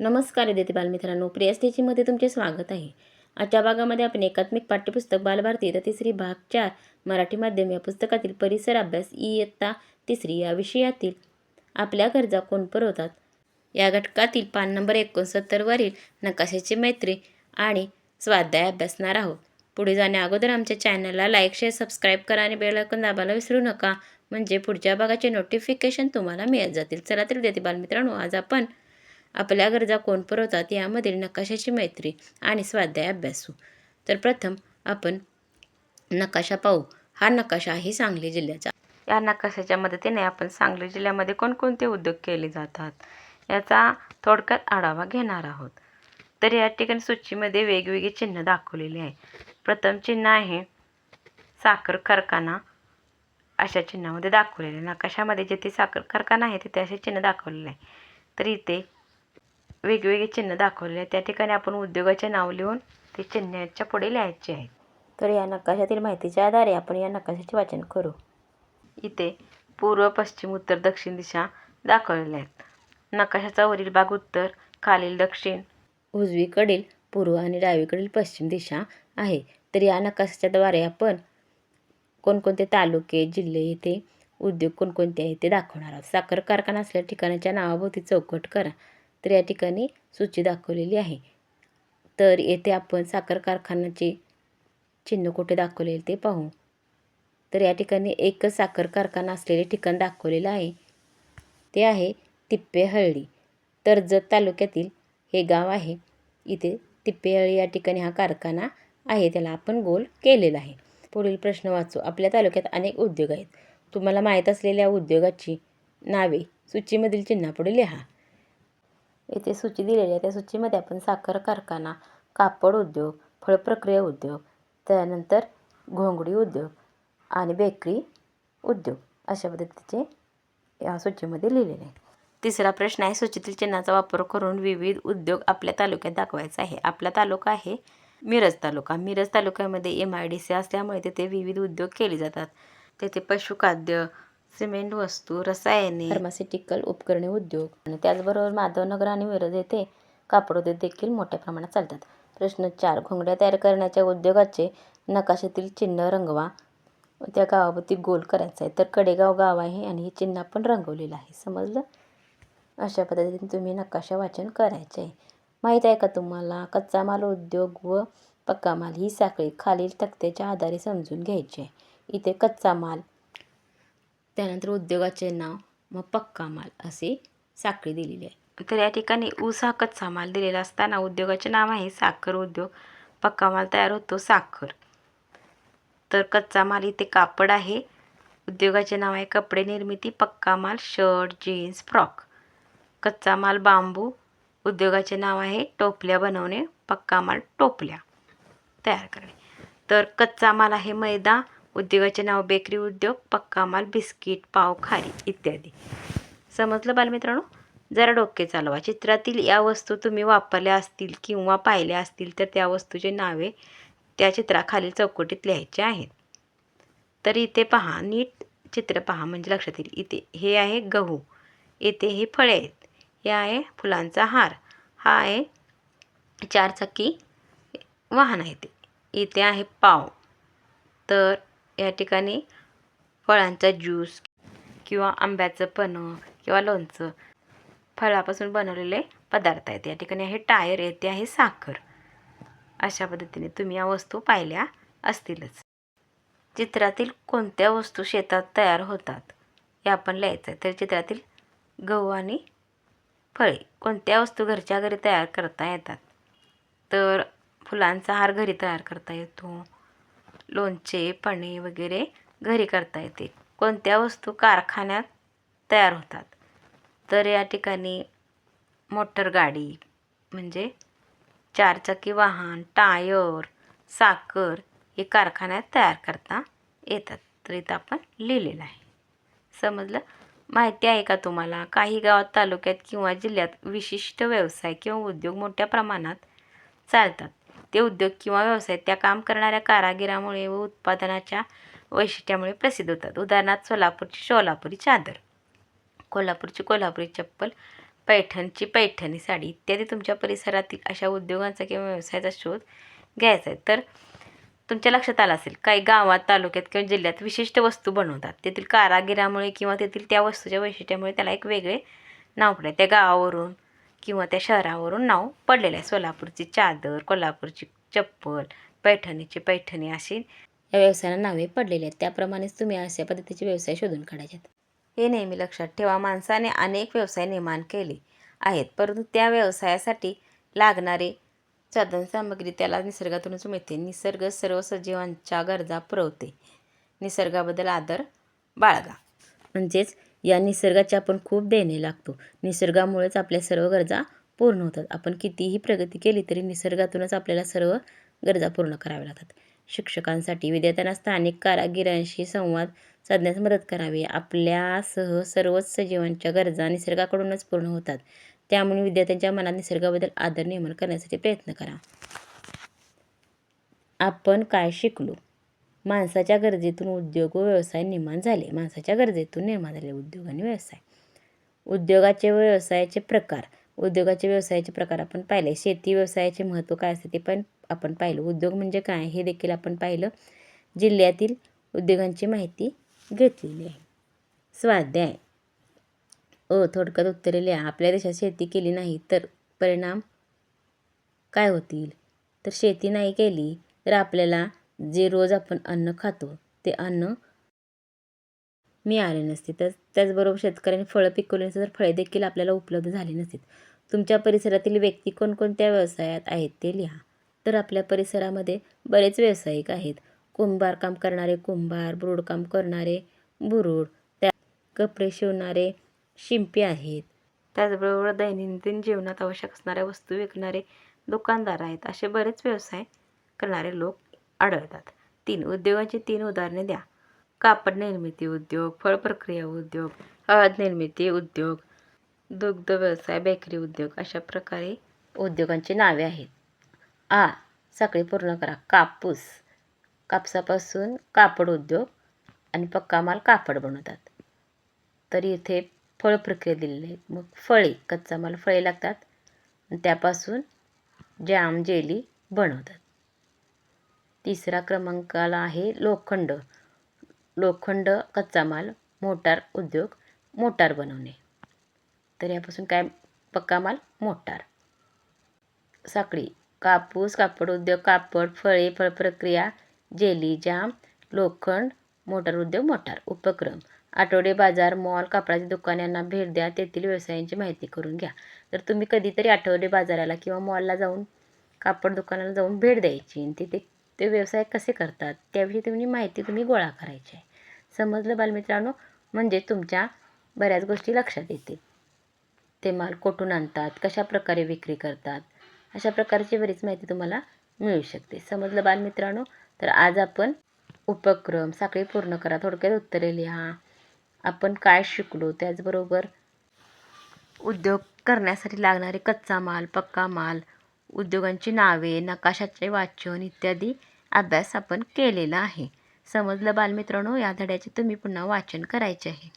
नमस्कार विद्यार्थी बालमित्रांनो प्रिया स्टेजीमध्ये तुमचे स्वागत आहे. आजच्या भागामध्ये आपण एकात्मिक पाठ्यपुस्तक बालभारती तर तिसरी भाग चार मराठी माध्यम या पुस्तकातील परिसर अभ्यास इयत्ता तिसरी या विषयातील आपल्या गरजा कोण पुरवतात? या घटकातील पान नंबर एकोणसत्तरवरील नकाशाची मैत्री आणि स्वाध्याय अभ्यासणार आहोत. पुढे जाण्या अगोदर आमच्या चॅनलला लाईक शेअर सबस्क्राईब करा आणि बेल आयकॉन दाबायला विसरू नका. म्हणजे पुढच्या भागाचे नोटिफिकेशन तुम्हाला मिळत जातील. चला तर विद्यार्थी बालमित्रांनो आज आपण आपल्या गरजा कोण पुरवतात यामधील नकाशाची मैत्री आणि स्वाध्याय अभ्यासू. तर प्रथम आपण नकाशा पाहू. हा नकाशा आहे सांगली जिल्ह्याचा. या नकाशाच्या मदतीने आपण सांगली जिल्ह्यामध्ये कोणकोणते उद्योग केले जातात याचा थोडक्यात आढावा घेणार आहोत. तर या ठिकाणी सूचीमध्ये वेगवेगळी चिन्ह दाखवलेली आहे. प्रथम चिन्ह आहे साखर कारखाना. अशा चिन्हामध्ये दाखवलेले आहे. नकाशामध्ये जिथे साखर कारखाना आहे तिथे असे चिन्ह दाखवलेले आहे. तर इथे वेगवेगळे चिन्ह दाखवलेले आहेत. त्या ठिकाणी आपण उद्योगाचे नाव लिहून ते चिन्हाच्या पुढे लिहायचे आहे. तर या नकाशातील माहितीच्या आधारे आपण या नकाशाचे वाचन करू. इथे पूर्व पश्चिम उत्तर दक्षिण दिशा दाखवलेल्या आहेत. नकाशाचा वरील भाग उत्तर खालील दक्षिण. उजवीकडील पूर्व आणि डावीकडील पश्चिम दिशा आहे. तर या नकाशाच्याद्वारे आपण कोणकोणते तालुके जिल्हे येथे उद्योग कोणकोणते आहेत ते दाखवणार आहोत. साखर कारखाना असलेल्या ठिकाणाच्या नावाभोवती चौकट करा. तर या ठिकाणी सूची दाखवलेली आहे. तर येथे आपण साखर कारखान्याचे चिन्ह कुठे दाखवलेले ते पाहू. तर या ठिकाणी एकच साखर कारखाना असलेले ठिकाण दाखवलेलं आहे. ते आहे तिप्पेहळ्ळी तर्जत तालुक्यातील हे गाव आहे. इथे तिप्पेहळ्ळी या ठिकाणी हा कारखाना आहे. त्याला आपण गोल केलेला आहे. पुढील प्रश्न वाचू. आपल्या तालुक्यात अनेक उद्योग आहेत. तुम्हाला माहीत असलेल्या उद्योगाची नावे सूचीमधील चिन्हापुढे लिहा. येथे सूची दिलेली आहे. त्या सूचीमध्ये आपण साखर कारखाना कापड उद्योग फळप्रक्रिया उद्योग त्यानंतर घोंगडी उद्योग आणि बेकरी उद्योग अशा पद्धतीचे या सूचीमध्ये लिहिलेले आहे. तिसरा प्रश्न आहे सूचीतील चिन्हाचा वापर करून विविध उद्योग आपल्या तालुक्यात दाखवायचा आहे. आपला तालुका आहे मिरज तालुका. मिरज तालुक्यामध्ये एम आय डी सी असल्यामुळे तिथे विविध उद्योग केले जातात. तेथे पशुखाद्य सिमेंट वस्तू रसायने. फार्मास्युटिकल उपकरणे उद्योग. आणि त्याचबरोबर माधवनगर आणि मिरज येथे कापड उद्योग देखील मोठ्या प्रमाणात चालतात. प्रश्न चार घोंगड्या तयार करण्याच्या उद्योगाचे नकाशातील चिन्ह रंगवा. त्या गावाभोवती गोल करायचं आहे. तर कडेगाव गाव आहे आणि हे चिन्ह आपण रंगवलेलं आहे. समजलं? अशा पद्धतीने तुम्ही नकाशा वाचन करायचे आहे. माहीत आहे का तुम्हाला? कच्चा माल उद्योग व पक्का माल ही साखळी खालील तक्त्याच्या आधारे समजून घ्यायची आहे. इथे कच्चा माल त्यानंतर उद्योगाचे नाव मग पक्का माल असे साखळी दिलेली आहे. तर या ठिकाणी ऊस हा कच्चा माल दिलेला असताना उद्योगाचे नाव आहे साखर उद्योग. पक्का माल तयार होतो साखर. तर कच्चा माल इथे कापड आहे. उद्योगाचे नाव आहे कपडे निर्मिती पक्का माल शर्ट जीन्स फ्रॉक. कच्चा माल बांबू. उद्योगाचे नाव आहे टोपल्या बनवणे पक्का माल टोपल्या तयार करणे. तर कच्चा माल आहे मैदा उद्योगाचे नाव बेकरी उद्योग पक्का माल बिस्किट पाव खारी इत्यादी. समजलं बालमित्रांनो? जरा डोके चालवा. चित्रातील या वस्तू तुम्ही वापरल्या असतील किंवा पाहिल्या असतील तर त्या वस्तूचे नावे त्या चित्राखालील चौकटीत लिहायचे आहेत. तर इथे पहा नीट चित्र पहा म्हणजे लक्षात येईल. इथे हे आहे गहू इथे हे फळे आहेत. हे आहे फुलांचा हार हा आहे चारचाकी वाहन आहे ते. इथे आहे पाव. तर या ठिकाणी फळांचा ज्यूस किंवा आंब्याचं पणं किंवा लोणचं फळापासून बनवलेले पदार्थ आहेत. या ठिकाणी आहे टायर येते आहे साखर. अशा पद्धतीने तुम्ही या वस्तू पाहिल्या असतीलच. चित्रातील कोणत्या वस्तू शेतात तयार होतात हे आपण लिहायचं आहे तर चित्रातील गहू आणि फळे कोणत्या वस्तू घरच्या घरी तयार करता येतात? तर फुलांचा हार घरी तयार करता येतो. लोणचे पणे वगैरे घरी करता येते. कोणत्या वस्तू कारखान्यात तयार होतात? तर या ठिकाणी मोटरगाडी म्हणजे चारचाकी वाहन टायर साखर हे कारखान्यात तयार करता येतात. तर इथं आपण लिहिलेलं आहे. समजलं? माहिती आहे का तुम्हाला? काही गावात तालुक्यात किंवा जिल्ह्यात विशिष्ट व्यवसाय किंवा उद्योग मोठ्या प्रमाणात चालतात. ते उद्योग किंवा व्यवसाय त्या काम करणाऱ्या कारागिरामुळे व उत्पादनाच्या वैशिष्ट्यामुळे प्रसिद्ध होतात. उदाहरणार्थ सोलापूरची सोलापुरी चादर कोल्हापूरची कोल्हापुरी चप्पल पैठणची पैठणी साडी इत्यादी तुमच्या परिसरातील अशा उद्योगांचा किंवा व्यवसायाचा शोध घ्यायचा आहे. तर तुमच्या लक्षात आलं असेल काही गावात तालुक्यात किंवा जिल्ह्यात विशिष्ट वस्तू बनवतात. तेथील कारागिरामुळे किंवा तेथील त्या वस्तूच्या वैशिष्ट्यामुळे त्याला एक वेगळे नाव पडले. त्या गावावरून किंवा त्या शहरावरून नाव पडलेलं आहे. सोलापूरची चादर कोल्हापूरची चप्पल पैठणीची पैठणी अशी या व्यवसायाला नावे पडलेली आहेत. त्याप्रमाणेच तुम्ही अशा पद्धतीचे व्यवसाय शोधून काढायचे हे नेहमी लक्षात ठेवा. माणसाने अनेक व्यवसाय निर्माण केले आहेत. परंतु त्या व्यवसायासाठी लागणारे साधनसामग्री त्याला निसर्गातूनच मिळते. निसर्ग सर्व सजीवांच्या गरजा पुरवते. निसर्गाबद्दल आदर बाळगा. म्हणजेच या निसर्गाची आपण खूप देणे लागतो. निसर्गामुळेच आपल्या सर्व गरजा पूर्ण होतात. आपण कितीही प्रगती केली तरी निसर्गातूनच आपल्याला सर्व गरजा पूर्ण कराव्या लागतात. शिक्षकांसाठी विद्यार्थ्यांना स्थानिक कारागिरांशी संवाद साधण्यास मदत करावी. आपल्यासह सर्वच सजीवांच्या गरजा निसर्गाकडूनच पूर्ण होतात. त्यामुळे विद्यार्थ्यांच्या मनात निसर्गाबद्दल आदर निर्माण करण्यासाठी प्रयत्न करा. आपण काय शिकलो? माणसाच्या गरजेतून उद्योग व व्यवसाय निर्माण झाले. माणसाच्या गरजेतून निर्माण झाले उद्योग आणि व्यवसाय. उद्योगाचे व व्यवसायाचे प्रकार. उद्योगाचे व्यवसायाचे प्रकार आपण पाहिले. शेती व्यवसायाचे महत्त्व काय असते ते पण आपण पाहिलं. उद्योग म्हणजे काय हे देखील आपण पाहिलं. जिल्ह्यातील उद्योगांची माहिती घेतलेली आहे. स्वाध्याय. अ थोडक्यात उत्तरेले आपल्या देशात शेती केली नाही तर परिणाम काय होतील? तर शेती नाही केली तर आपल्याला जे रोज आपण अन्न खातो ते अन्न मिळाले नसते. तर त्याचबरोबर शेतकऱ्यांनी फळं पिकवली नसते तर फळे देखील आपल्याला उपलब्ध झाली नसतील तुमच्या परिसरातील व्यक्ती कोणकोणत्या व्यवसायात आहेत ते लिहा. तर आपल्या परिसरामध्ये बरेच व्यावसायिक आहेत. कुंभार काम करणारे कुंभार बुरुडकाम करणारे बुरुड त्या कपडे शिवणारे शिंपी आहेत. त्याचबरोबर दैनंदिन जीवनात आवश्यक असणाऱ्या वस्तू विकणारे दुकानदार आहेत. असे बरेच व्यवसाय करणारे लोक आढळतात. तीन उद्योगाची तीन उदाहरणे द्या. कापड निर्मिती उद्योग फळ प्रक्रिया उद्योग हळद निर्मिती उद्योग दुग्ध व्यवसाय बेकरी उद्योग अशा प्रकारे उद्योगांची नावे आहेत. आ. साखळी पूर्ण करा. कापूस. कापसापासून कापड उद्योग आणि पक्का माल कापड बनवतात. तर इथे फळ प्रक्रिया दिलेली आहेत. मग फळे कच्चा माल फळे लागतात. आणि त्यापासून जॅम जेली बनवतात. तिसरा क्रमांकाला आहे लोखंड. लोखंड कच्चा माल मोटार उद्योग मोटार बनवणे. तर यापासून काय? पक्का माल मोटार. साखळी कापूस कापड उद्योग कापड फळे फळ प्रक्रिया जेली जाम लोखंड मोटार उद्योग मोटार उपक्रम. आठवडे बाजार मॉल कापडाची दुकान यांना भेट द्या. तेथील व्यवसायांची माहिती करून घ्या. तर तुम्ही कधीतरी आठवडे बाजाराला किंवा मॉलला जाऊन कापड दुकानाला जाऊन भेट द्यायची आणि तिथे ते व्यवसाय कसे करतात त्याविषयी तुम्ही माहिती तुम्ही गोळा करायची आहे. समजलं बालमित्रांनो? म्हणजे तुमच्या बऱ्याच गोष्टी लक्षात येतील. ते माल कुठून आणतात कशा प्रकारे विक्री करतात अशा प्रकारची बरीच माहिती तुम्हाला मिळू शकते. समजलं बालमित्रांनो? तर आज आपण उपक्रम साखळी पूर्ण करा थोडक्यात उत्तरे लिहा. आपण काय शिकलो? त्याचबरोबर उद्योग करण्यासाठी लागणारे कच्चा माल पक्का माल उद्योगांची नावे नकाशाचे वाचन इत्यादी अभ्यास आपण केलेला आहे. समजलं बालमित्रांनो? या धड्याचे तुम्ही पुन्हा वाचन करायचे आहे.